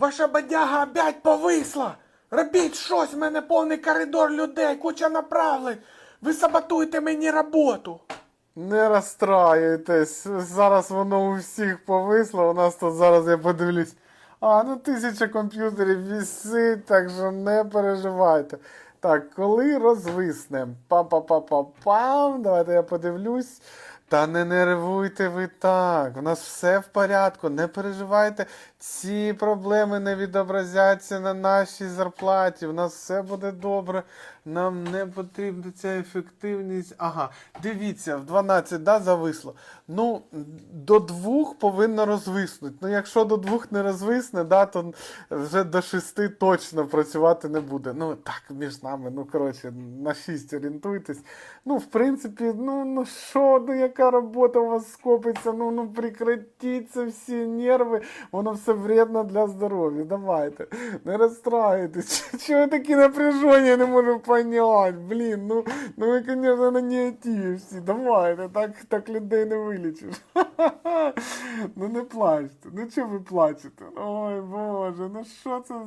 Ваша бадяга опять повисла. Робіть щось, в мене повний коридор людей, куча направлень. Ви саботуєте мені роботу. Не розстраюйтесь, зараз воно у всіх повисло, у нас тут зараз я подивлюсь. А, ну тисяча комп'ютерів вісить, так що не переживайте. Так, коли розвисне? Пам-пам-пам-пам-пам. Давайте я подивлюсь. Та не нервуйте ви так. У нас все в порядку. Не переживайте, ці проблеми не відобразяться на нашій зарплаті. У нас все буде добре. Нам не потрібна ця ефективність. Ага, дивіться, в 12 да, зависло. Ну, до двох повинно розвиснути. Ну, якщо до двох не розвисне, да, то вже до шести точно працювати не буде. Ну, так, між нами, ну, коротше, на 6 орієнтуйтесь. Ну, в принципі, ну, ну що, ну яка робота у вас скопиться? Ну, ну прекратіть це всі нерви, воно все вредно для здоров'я. Давайте, не розстраюйтесь. Чого такі напряжені, я не можу понять. Блін, ну, ну ви, звісно, на неті всі. Давайте, так, так людей не вилічиш. Ну не плачте. Ну чого ви плачете? Ой, Боже, ну що це за.